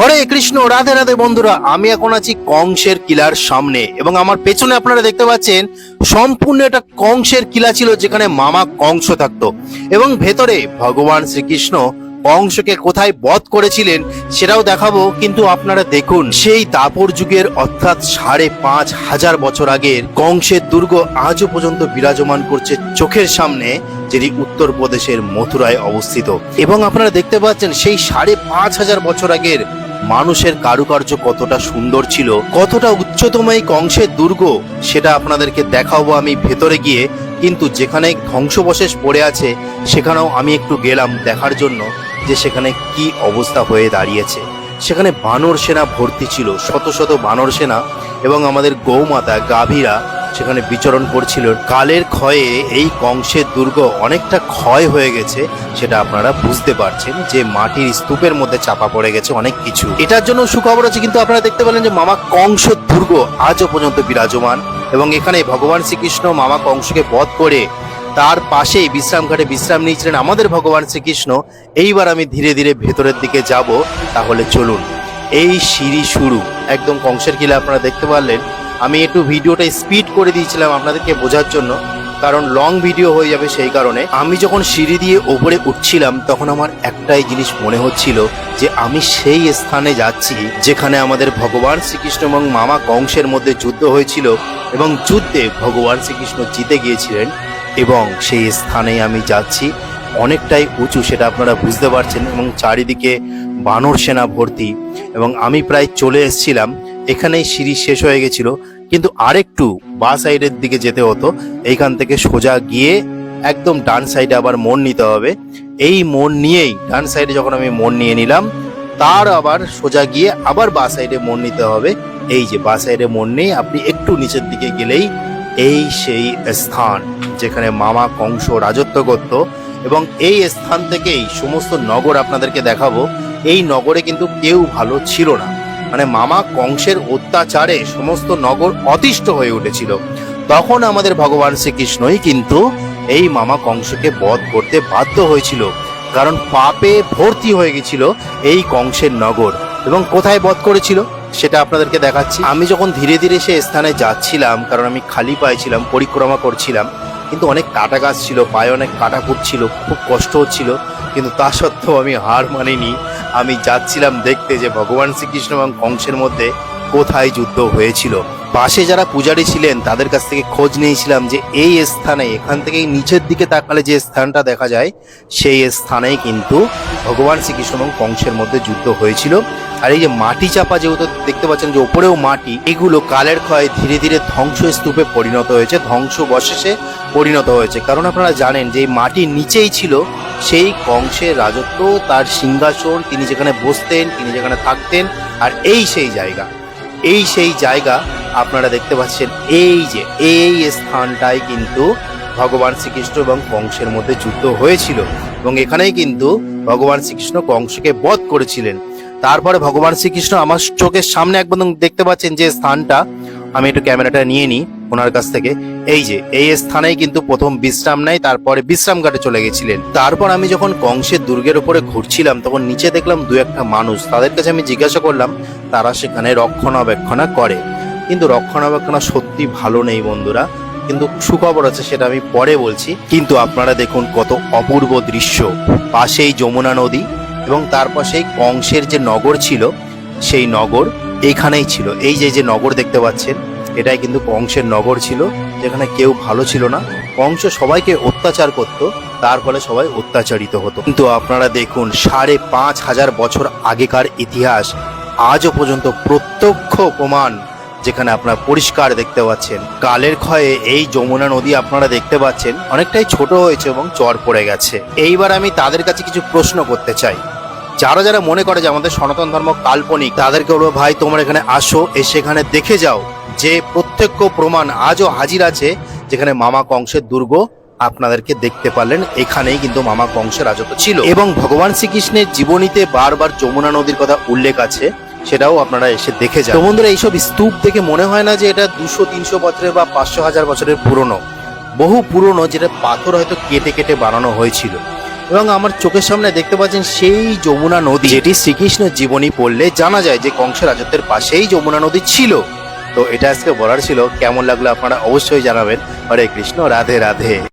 হরে কৃষ্ণ, রাধে রাধে বন্ধুরা, আমি এখন আছি কংসের কিলার সামনে এবং আমার পেছনে আপনারা দেখতে পাচ্ছেন সম্পূর্ণ একটা কংসের কিলা ছিল যেখানে মামা কংস থাকতো। এবং ভেতরে ভগবান শ্রীকৃষ্ণ কংসকে কোথায় বধ করেছিলেন সেটাও দেখাবো, কিন্তু আপনারা দেখুন, সেই দাপর যুগের অর্থাৎ সাড়ে পাঁচ হাজার বছর আগের কংসের দুর্গ আজও পর্যন্ত বিরাজমান করছে চোখের সামনে, যেটি উত্তরপ্রদেশের মথুরায় অবস্থিত। এবং আপনারা দেখতে পাচ্ছেন সেই সাড়ে পাঁচ হাজার বছর আগের মানুষের কারুকার্য কতটা সুন্দর ছিল, কতটা উচ্চতম এই কংসের দুর্গ, সেটা আপনাদেরকে দেখাবো আমি ভেতরে গিয়ে। কিন্তু যেখানে ধ্বংসবশেষ পড়ে আছে, সেখানেও আমি একটু গেলাম দেখার জন্য যে সেখানে কি অবস্থা হয়ে দাঁড়িয়েছে। সেখানে বানর সেনা ভর্তি ছিল, শত শত বানর সেনা এবং আমাদের গৌমাতা, গাভীরা সেখানে বিচরণ করছিল। কালের ক্ষয়ে এই কংসের দুর্গ অনেকটা ক্ষয় হয়ে গেছে, সেটা আপনারা বুঝতে পারছেন যে মাটির স্তূপের মধ্যে চাপা পড়ে গেছে অনেক কিছু। এটার জন্য সুখবর আছে, কিন্তু আপনারা দেখতে পেলেন যে মামা কংস দুর্গ আজও পর্যন্ত বিরাজমান এবং এখানে ভগবান শ্রীকৃষ্ণ মামা কংসকে বধ করে তার পাশেই বিশ্রাম ঘাটে বিশ্রাম নিয়েছিলেন আমাদের ভগবান শ্রীকৃষ্ণ। এইবার আমি ধীরে ধীরে ভেতরের দিকে যাব, তাহলে চলুন। এই সিঁড়ি শুরু। একদম কংসের কিলা আপনারা দেখতে পারলেন আমি একটু ভিডিওটা স্পিড করে দিয়েছিলাম আপনাদেরকে বোঝার জন্য, কারণ লং ভিডিও হয়ে যাবে সেই কারণে। আমি যখন সিঁড়ি দিয়ে ওপরে উঠছিলাম, তখন আমার একটাই জিনিস মনে হচ্ছিল যে আমি সেই স্থানে যাচ্ছি যেখানে আমাদের ভগবান শ্রীকৃষ্ণ এবং মামা কংসের মধ্যে যুদ্ধ হয়েছিল এবং যুদ্ধে ভগবান শ্রীকৃষ্ণ জিতে গিয়েছিলেন এবং সেই স্থানে আমি যাচ্ছি। অনেকটাই উঁচু, সেটা আপনারা বুঝতে পারছেন এবং চারিদিকে বানর সেনা ভর্তি। এবং আমি প্রায় চলে এসেছিলাম এখানেই সিঁড়ি শেষ হয়ে গেছিল, কিন্তু আরেকটু বা সাইডের দিকে যেতে হতো। এইখান থেকে সোজা গিয়ে একদম ডান সাইডে আবার মোড় নিতে হবে। এই মোড় নিয়েই, ডান সাইডে যখন আমি মোড় নিয়ে নিলাম, তার আবার সোজা গিয়ে আবার বা সাইডে মোড় নিতে হবে। এই যে বা সাইডে মোড় নিয়ে আপনি একটু নিচের দিকে গেলেই এই সেই স্থান যেখানে মামা কংস রাজত্ব করত। এবং এই স্থান থেকেই সমস্ত নগর আপনাদেরকে দেখাবো। এই নগরে কিন্তু কেউ ভালো ছিল না। মানে মামা কংসের অত্যাচারে সমস্ত নগর অতিষ্ঠ হয়ে উঠেছিল। তখন আমাদের ভগবান শ্রীকৃষ্ণই কিন্তু এই মামা কংসকে বধ করতে বাধ্য হয়েছিল, কারণ পাপে ভর্তি হয়ে গেছিল এই কংসের নগর। এবং কোথায় বধ করেছিল সেটা আপনাদেরকে দেখাচ্ছি। আমি যখন ধীরে ধীরে সে স্থানে যাচ্ছিলাম, কারণ আমি খালি পায়ে ছিলাম, পরিক্রমা করছিলাম কিন্তু অনেক কাটা গাছ ছিল, পায়ে অনেক কাটা ছিল, খুব কষ্ট হচ্ছিল, কিন্তু তা সত্ত্বেও আমি হার মানিনি। আমি যাচ্ছিলাম দেখতে যে ভগবান শ্রীকৃষ্ণ এবং কংসের মধ্যে কোথায় যুদ্ধ হয়েছিল। পাশে যারা পূজারী ছিলেন, তাদের কাছ থেকে খোঁজ নিয়েছিলাম যে এই স্থানে, এখান থেকেই নিচের দিকে তাকালে যে স্থানটা দেখা যায়, সেই স্থানেই কিন্তু ভগবান শ্রীকৃষ্ণ এবং কংসের মধ্যে যুদ্ধ হয়েছিল। আর এই যে মাটি চাপা যেহেতু দেখতে পাচ্ছেন যে ওপরেও মাটি, এগুলো কালের ক্ষয় ধীরে ধীরে ধ্বংস স্তূপে পরিণত হয়েছে। ধ্বংস বশেষে পরিণত হয়েছে। কারণ আপনারা জানেন যে মাটির নিচেই ছিল, সেই কংসের রাজত্ব, তার সিংহাসন, তিনি যেখানে বসতেন, তিনি যেখানে থাকতেন, আর এই সেই জায়গা। এই সেই জায়গা আপনারা দেখতে পাচ্ছেন, এই যে, এই স্থানটাই কিন্তু ভগবান শ্রীকৃষ্ণ এবং কংসের মধ্যে যুদ্ধ হয়েছিল। এবং এখানেই কিন্তু ভগবান শ্রীকৃষ্ণ কংসকে বধ করেছিলেন। তারপরে ভগবান শ্রীকৃষ্ণ আমার চোখের সামনে একদম দেখতে পাচ্ছেন যে স্থানটা, আমি একটু ক্যামেরাটা নিয়ে নিই। ওনার কাছ থেকে, এই যে, এই স্থানেই কিন্তু প্রথম বিশ্রাম নেয়, তারপরে বিশ্রাম ঘাটে চলে গেছিলেন। তারপর আমি যখন কংসের দুর্গের উপরে ঘুরছিলাম, তখন নিচে দেখলাম দু একটা মানুষ। তাদের কাছে আমি জিজ্ঞাসা করলাম, তারা সেখানে রক্ষণাবেক্ষণা করে। কিন্তু রক্ষণাবেক্ষণা সত্যি ভালো নেই বন্ধুরা। কিন্তু সুখবর আছে, সেটা আমি পরে বলছি। কিন্তু আপনারা দেখুন কত অপূর্ব দৃশ্য। পাশেই যমুনা নদী এবং তার পাশেই কংসের যে নগর ছিল, সেই নগর এইখানেই ছিল। এই যে যে নগর দেখতে পাচ্ছেন এটাই কিন্তু কংসের নগর ছিল, যেখানে কেউ ভালো ছিল না। কংস সবাইকে অত্যাচার করত, তার ফলে সবাই অত্যাচারিত হতো। কিন্তু আপনারা দেখুন, সাড়ে পাঁচ হাজার বছর আগেকার ইতিহাস আজও পর্যন্ত প্রত্যক্ষ প্রমাণ যেখানে আপনারা পরিষ্কার দেখতে পাচ্ছেন। কালের ক্ষয়ে এই যমুনা নদী আপনারা দেখতে পাচ্ছেন, অনেকটাই ছোট হয়েছে এবং চর পড়ে গেছে। এইবার আমি তাদের কাছে কিছু প্রশ্ন করতে চাই। যারা যারা মনে করে যে আমাদের সনাতন ধর্ম কাল্পনিক, তাদেরকে বলব, ভাই, তোমরা এখানে আসো, এসে এখানে দেখে যাও। যে প্রত্যক্ষ প্রমাণ আজও হাজির আছে, যেখানে মামা কংসের দুর্গ আপনাদেরকে দেখতে পারলেন, এখানেই কিন্তু মামা কংসের রাজত্ব ছিল। এবং ভগবান শ্রীকৃষ্ণের জীবনীতে বারবার যমুনা নদীর কথা উল্লেখ আছে, সেটাও আপনারা এসে দেখে যান। বন্ধুরা, এইসব স্তূপ দেখে মনে হয় না যে এটা দুশো, তিনশো বছরের বা পাঁচশো হাজার বছরের পুরনো। বহু পুরনো যেটা পাথর হয়তো কেটে কেটে বানানো হয়েছিল। এবং আমার চোখের সামনে দেখতে পাচ্ছেন সেই যমুনা নদী, যেটি শ্রীকৃষ্ণের জীবনী পড়লে জানা যায় যে কংসের রাজত্বের পাশেই যমুনা নদী ছিল। তো এটা আজকে বলার ছিল। কেমন লাগল আপনারা অবশ্যই জানাবেন। হরে কৃষ্ণ রাধে রাধে।